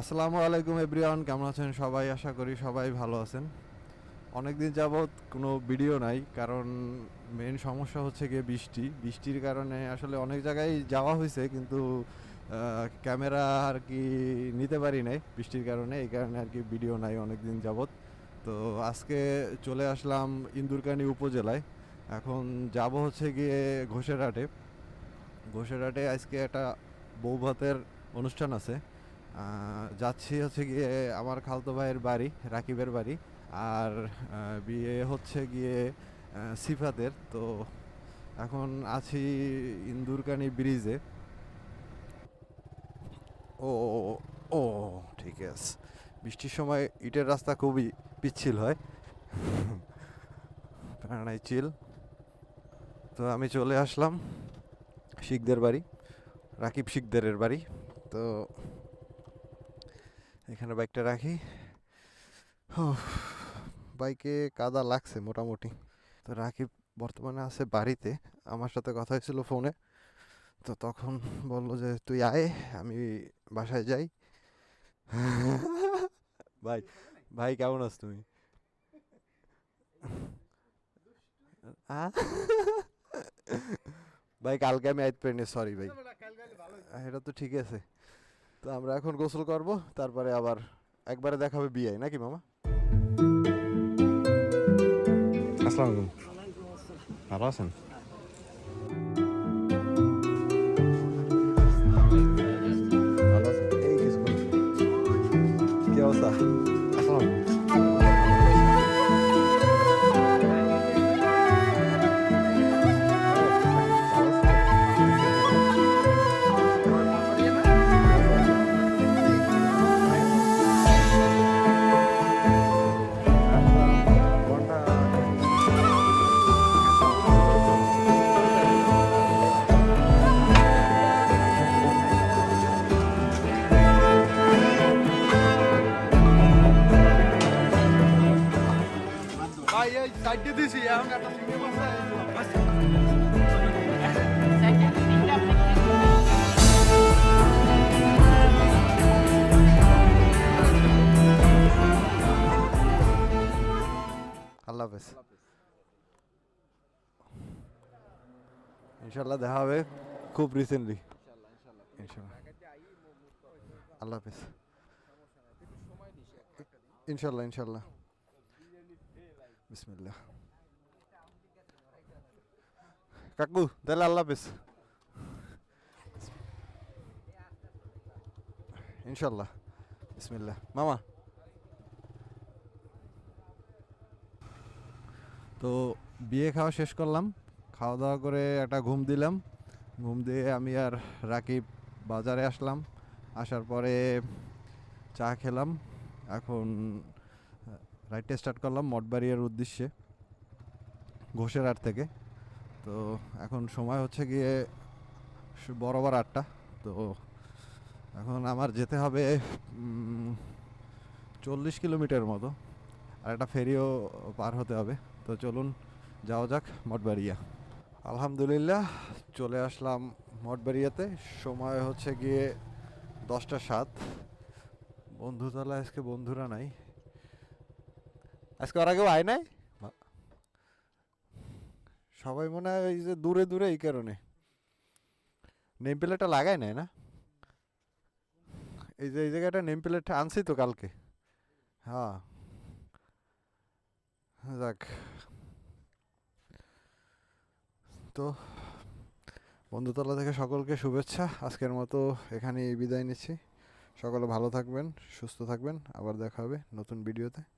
আসসালামু আলাইকুম এভরিওয়ান, কেমন আছেন সবাই? আশা করি সবাই ভালো আছেন। অনেক দিন যাবৎ কোনো ভিডিও নাই, কারণ মেন সমস্যা হচ্ছে গিয়ে বৃষ্টি। বৃষ্টির কারণে আসলে অনেক জায়গায় যাওয়া হয়েছে, কিন্তু ক্যামেরা আর কি নিতে পারি নাই বৃষ্টির কারণে, এই কারণে আর কি ভিডিও নাই অনেক দিন যাবৎ। তো আজকে চলে আসলাম ইন্দুরকানি উপজেলায়। এখন যাব হচ্ছে গিয়ে ঘোষেরহাটে। ঘোষেরহাটে আজকে একটা বৌভাতের অনুষ্ঠান আছে। যাচ্ছি হচ্ছে গিয়ে আমার খালতো ভাইয়ের বাড়ি রাকিবের বাড়ি। আর বিয়ে হচ্ছে গিয়ে আহ, সিফাতের। তো এখন আছি ইন্দুরকানি ব্রিজে। ও ও, ঠিক আছে। বৃষ্টির সময় ইটের রাস্তা খুবই পিচ্ছিল হয়। প্রাণাই চিল তো আমি চলে আসলাম শিখদের বাড়ি রাকিব শিকদারের বাড়ি। তো এখানে বাইকটা রাখি। বাইকে কাদা লাগছে মোটামুটি। তো রাকিব বর্তমানে আছে বাড়িতে। আমার সাথে কথা হয়েছিল ফোনে। তো তখন বলল যে তুই আয় আমি বাসায় যাই। ভাই ভাই কেমন আছো তুমি? ভাই কালকে আমি আইতে পারিনি সরি ভাই। এটা তো ঠিক আছে। তো আমরা এখন গোসল করব তারপরে আবার একবারে দেখা হবে বিয়ে নাকি মামা? আসসালামু আলাইকুম। ভালো আছেন? কি অবস্থা? আসসালামু আলাইকুম। ভাই, এই সাইডে দিছি, এখন একটা সিঙ্গেল আছে আল্লাহ হাফেজ। ইনশাল্লাহ দেখা হবে খুব রিসেন্টলি ইনশাল্লাহ ইনশাল্লাহ কাকু তাহলে আল্লাহ হাফেজ ইনশাল্লাহ বিসমিল্লাহ মামা তো বিয়ে খাওয়া শেষ করলাম। খাওয়া দাওয়া করে একটা ঘুম দিলাম। ঘুম দিয়ে আমি আর রাকিব বাজারে আসলাম। আসার পরে চা খেলাম। এখন রাইডটা স্টার্ট করলাম মঠবাড়িয়ার উদ্দেশ্যে ঘোষেরহাট থেকে। তো এখন সময় হচ্ছে গিয়ে বরাবর আটটা। তো এখন আমার যেতে হবে চল্লিশ কিলোমিটার মতো। আর একটা ফেরিও পার হতে হবে। তো চলুন, যাওয়া যাক মঠবাড়িয়া আলহামদুলিল্লাহ, চলে আসলাম মঠবাড়িয়াতে সময় হচ্ছে গিয়ে দশটা সাত। বন্ধুতলা আজকে বন্ধুরা নাই। আজকে ওরা কেউ আয় নাই? সবাই মনে হয় এই যে দূরে দূরে এই কারণে। নেম প্লেটটা লাগায় নাই না? এই যে, এই জায়গাটা নেম প্লেটটা আনছি তো কালকে। হ্যাঁ। যাক। তো, বন্ধুতলা থেকে সকলকে শুভেচ্ছা। আজকের মতো এখানেই বিদায় নিচ্ছি। সকলে ভালো থাকবেন, সুস্থ থাকবেন। আবার দেখা হবে নতুন ভিডিওতে।